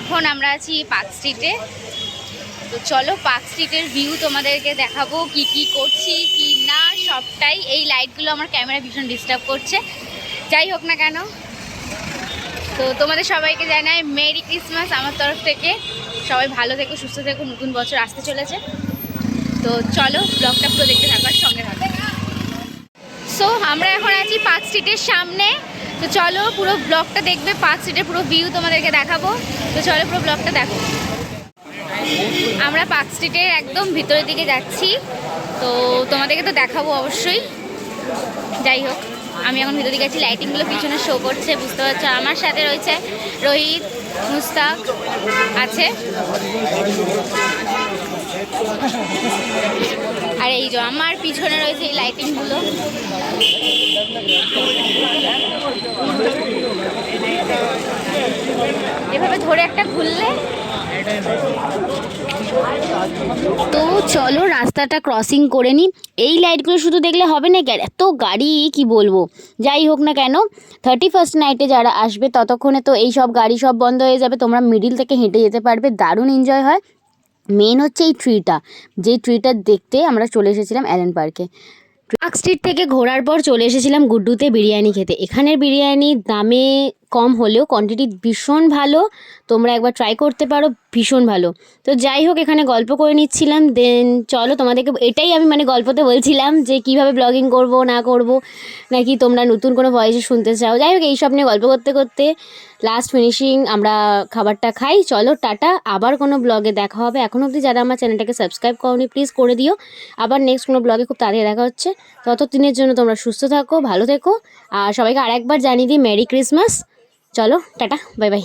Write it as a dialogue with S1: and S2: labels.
S1: এখন আমরা আছি পার্ক স্ট্রিটে। তো চলো পার্ক স্ট্রিটের ভিউ তোমাদেরকে দেখাবো কি কি করছি, কি না, সবটাই। এই লাইটগুলো আমার ক্যামেরা ভীষণ ডিস্টার্ব করছে। যাই হোক না কেন। তো তোমাদের সবাইকে জানাই মেরি ক্রিসমাস আমার তরফ থেকে। সবাই ভালো থেকো, সুস্থ থেকো, নতুন বছর আসতে চলেছে। তো চলো ব্লগটা পুরো দেখতে থাকার সঙ্গে থাকো। সো আমরা এখন আছি পার্ক স্ট্রিটের সামনে। তো চলো পুরো ব্লগটা দেখবে, পাঁচ স্ট্রিটের পুরো ভিউ তোমাদেরকে দেখাবো। তো চলো পুরো ব্লগটা দেখো। আমরা পার্ক স্ট্রিটের একদম ভিতরের দিকে যাচ্ছি। তো তোমাদেরকে তো দেখাবো অবশ্যই। যাই হোক, আমি এখন ভিতরে দিকে যাচ্ছি লাইটিংগুলো পিছনে শো করছে, বুঝতে পারছ? আমার সাথে রয়েছে রোহিত, মুস্তাক আছে। আর এই যে আমার পিছনে রয়েছে এই লাইটিংগুলো এভাবে ধরে একটা ঘুরলে? তো চলো রাস্তাটা ক্রসিং করে নিই এই লাইটগুলো শুধু দেখলে হবে না কি এত গাড়ি, কি বলব? যাই হোক না কেন থার্টি ফার্স্ট নাইটে যারা আসবে, ততক্ষণে তো এই সব গাড়ি সব বন্ধ হয়ে যাবে, তোমরা মিডিল থেকে হেঁটে যেতে পারবে, দারুণ এনজয় হয়। মেন হচ্ছে এই ট্রিটা যেই ট্রিটা দেখতে আমরা চলে এসেছিলাম অ্যালেন পার্কে পার্ক স্ট্রিট থেকে ঘোরার পর চলে এসেছিলাম গুড্ডুতে বিরিয়ানি খেতে। এখানের বিরিয়ানি দামে কম হলেও কোয়ান্টিটি ভীষণ ভালো। তোমরা একবার ট্রাই করতে পারো, ভীষণ ভালো। তো যাই হোক, এখানে গল্প করে নিচ্ছিলাম। দেন চলো তোমাদেরকে এটাই আমি মানে গল্পতে বলছিলাম যে কীভাবে ব্লগিং করব, না করব, নাকি তোমরা নতুন কোনো ভয়েসে শুনতে চাও। যাই হোক, এইসব নিয়ে গল্প করতে করতে লাস্ট ফিনিশিং আমরা খাবারটা খাই। চলো, টাটা। আবার কোনো ব্লগে দেখা হবে। এখন অবধি যারা আমার চ্যানেলটাকে সাবস্ক্রাইব করনি প্লিজ করে দিও। আবার নেক্সট কোনো ব্লগে খুব তাড়াতাড়ি দেখা হচ্ছে। ততদিনের জন্য তোমরা সুস্থ থাকো, ভালো থেকো। আর সবাইকে আরেকবার জানিয়ে দিই মেরি ক্রিসমাস চলো টাটা বাই বাই